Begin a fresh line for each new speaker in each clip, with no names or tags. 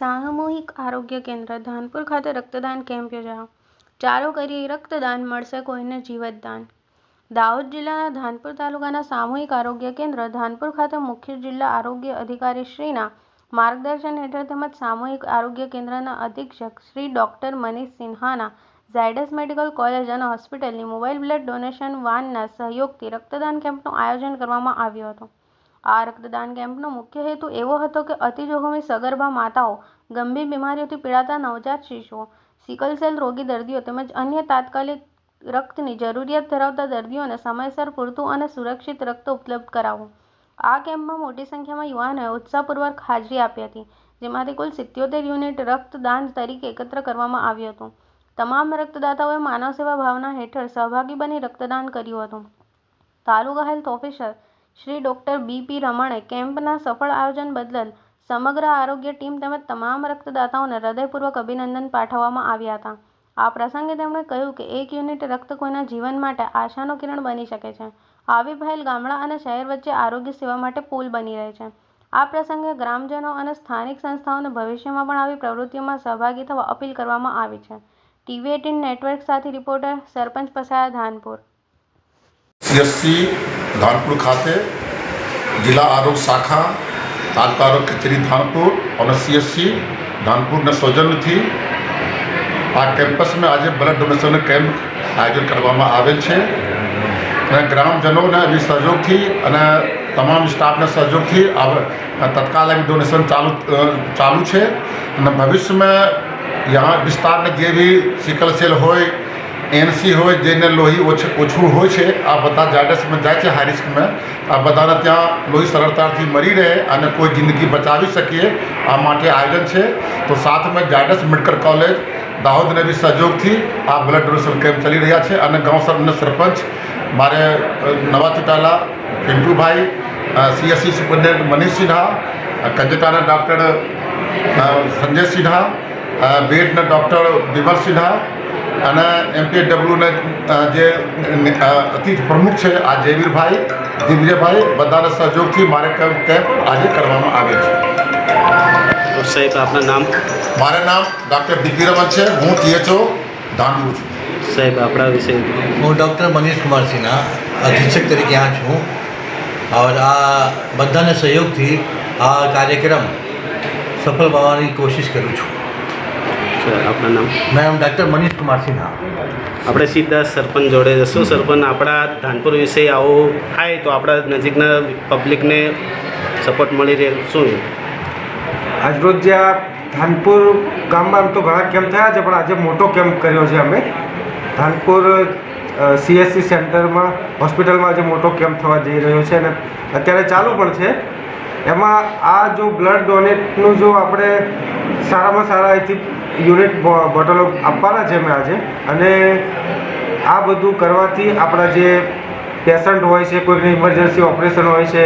સામૂહિક આરોગ્ય કેન્દ્ર, ધાનપુર ખાતે રક્તદાન કેમ્પ યોજાયો. ચાલો કરીએ રક્તદાન, મળશે કોઈને જીવતદાન. દાહોદ જિલ્લાના ધાનપુર તાલુકાના સામૂહિક આરોગ્ય કેન્દ્ર, ધાનપુર ખાતે મુખ્ય જિલ્લા આરોગ્ય અધિકારી શ્રીના માર્ગદર્શન હેઠળ તેમજ સામૂહિક આરોગ્ય કેન્દ્રના અધિક્ષક શ્રી ડોક્ટર મનીષ સિન્હાના ઝાયડસ મેડિકલ કોલેજ અને હોસ્પિટલની મોબાઈલ બ્લડ ડોનેશન વાનના સહયોગથી રક્તદાન કેમ્પનું આયોજન કરવામાં આવ્યું હતું. આ રક્તદાન કેમ્પનો મુખ્ય હેતુ એવો હતો કે અતિ જોખમી સગર્ભા માતાઓ ગંભીર બીમારીઓથી પીડાતા નવજાત શિશુઓ, સિકલ રોગી દર્દીઓ તેમજ અન્ય તાત્કાલિક રક્તની જરૂરિયાત ધરાવતા દર્દીઓને સમયસર પૂરતું અને સુરક્ષિત રક્ત ઉપલબ્ધ કરાવવું. આ કેમ્પમાં મોટી સંખ્યામાં યુવાનોએ ઉત્સાહપૂર્વક હાજરી આપી હતી, જેમાંથી કુલ સિત્યોતેર યુનિટ રક્તદાન તરીકે એકત્ર કરવામાં આવ્યું હતું. તમામ રક્તદાતાઓએ માનવ સેવા ભાવના હેઠળ સહભાગી બની રક્તદાન કર્યું હતું. Taluka health officer Shri doctor B P રમણે કેમ્પના સફળ આયોજન બદલ સમગ્ર આરોગ્ય ટીમ તેમજ તમામ રક્તદાતાઓને હૃદયપૂર્વક અભિનંદન પાઠવવામાં આવ્યા હતા. આ પ્રસંગે તેમણે કહ્યું કે એક યુનિટ રક્ત કોઈના જીવન માટે આશાનો કિરણ બની શકે છે. આવી પહેલ ગામડા અને શહેર વચ્ચે આરોગ્ય સેવા માટે પુલ બની રહે છે. આ પ્રસંગે ગ્રામજનો અને સ્થાનિક સંસ્થાઓને ભવિષ્યમાં પણ આવી પ્રવૃત્તિઓમાં સહભાગી થવા અપીલ કરવામાં આવી છે. ટીવી એટીન નેટવર્ક સાથે રિપોર્ટર સરપંચ પસાયા ધાનપુર.
ધાનપુર ખાતે જિલ્લા આરોગ્ય શાખા, તાલુકા આરોગ્ય કચેરી ધાનપુર અને સીએસસી ધાનપુરના સૌજન્યથી આ કેમ્પસમાં આજે બ્લડ ડોનેશન કેમ્પ આયોજન કરવામાં આવેલ છે. અને ગ્રામજનોના બી સહયોગથી અને તમામ સ્ટાફના સહયોગથી તત્કાલ ડોનેશન ચાલુ ચાલુ છે. અને ભવિષ્યમાં યહાં વિસ્તારને જે બી સિકલ સેલ હોય એનસી હોય, જેને લોહી ઓછું ઓછું હોય છે, આ બધા જાડસમાં જાય છે હાઈ રિસ્કમાં આ બધાને ત્યાં લોહી સરળતાથી મળી રહે અને કોઈ જિંદગી બચાવી શકીએ, આ માટે આયોજન છે. તો સાથમાં જાડસ મેડિકલ કોલેજ દાહોદને બી સહયોગથી આ બ્લડ ડોનેશન કેમ્પ ચાલી રહ્યા છે અને ગાંવ સરપંચ મારે નવા ચૂંટાયેલા પિન્ટુભાઈ સીએસસી સુપ્રિન્ટેન્ડન્ટ મનીષ સિન્હા કંજટાના ડૉક્ટર સંજય સિન્હા બેડના ડૉક્ટર વિમલ સિન્હા અને એમપીડબ્લ્યુને જે અતિ પ્રમુખ છે આ જયવીરભાઈ દિગ્વિજયભાઈ બધાના સહયોગથી મારે કેમ્પ આજે કરવામાં આવે છે.
સાહેબ આપના નામ?
મારું નામ ડૉક્ટર દિગ્વિરમન છે હું ટીએચઓ ધાંડવું છું.
સાહેબ આપણા વિશે?
હું ડૉક્ટર મનીષ કુમાર સિન્હા અધિક્ષક તરીકે આ છું. હવે આ બધાના સહયોગથી આ કાર્યક્રમ સફળ પાવવાની કોશિશ કરું છું.
સર આપણા નામ?
મેં ડૉક્ટર મનીષ કુમાર સિન્હા.
આપણે સીધા સરપંચ જોડે જશું. સરપંચ આપણા ધાનપુર વિશે આવું થાય તો આપણા નજીકના પબ્લિકને સપોર્ટ મળી રહે. શું?
આજરોજ જે આ ધાનપુર ગામમાં એમ તો ઘણા કેમ્પ થયા છે પણ આજે મોટો કેમ્પ કર્યો છે અમે. ધાનપુર સીએસસી સેન્ટરમાં હોસ્પિટલમાં આજે મોટો કેમ્પ થવા જઈ રહ્યો છે અને અત્યારે ચાલુ પણ છે. એમાં આ જો બ્લડ ડોનેટનું જો આપણે સારામાં સારા અહીંથી યુનિટ બોટલો આપવાના છે અમે આજે. અને આ બધું કરવાથી આપણા જે પેશન્ટ હોય છે કોઈને ઇમરજન્સી ઓપરેશન હોય છે,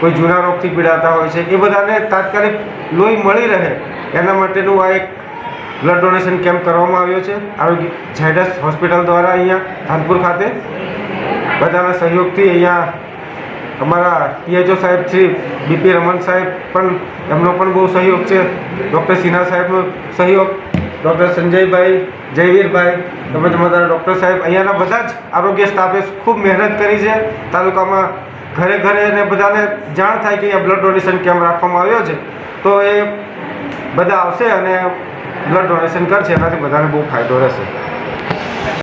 કોઈ જૂના રોગથી પીડાતા હોય છે, એ બધાને તાત્કાલિક લોહી મળી રહે. એના માટેનું આ એક બ્લડ ડોનેશન કેમ્પ કરવામાં આવ્યો છે. આરોગ્ય, ઝાયડસ હોસ્પિટલ દ્વારા અહીંયા, ધાનપુર ખાતે બધાના સહયોગથી અહીંયા અમારા પીએચઓ સાહેબ શ્રી બીપી રમન સાહેબ પણ એમનો પણ બહુ સહયોગ છે. ડૉક્ટર સિન્હા સાહેબનો સહયોગ, ડૉક્ટર સંજયભાઈ, જયવીરભાઈ તેમજ અમારા ડૉક્ટર સાહેબ અહીંયાના બધા જ આરોગ્ય સ્ટાફે ખૂબ મહેનત કરી છે. તાલુકામાં ઘરે ઘરે ને બધાને જાણ થાય કે અહીંયા બ્લડ ડોનેશન કેમ્પ રાખવામાં આવ્યો છે. તો એ બધા આવશે અને બ્લડ ડોનેશન કરશે, એનાથી બધાને બહુ ફાયદો રહેશે.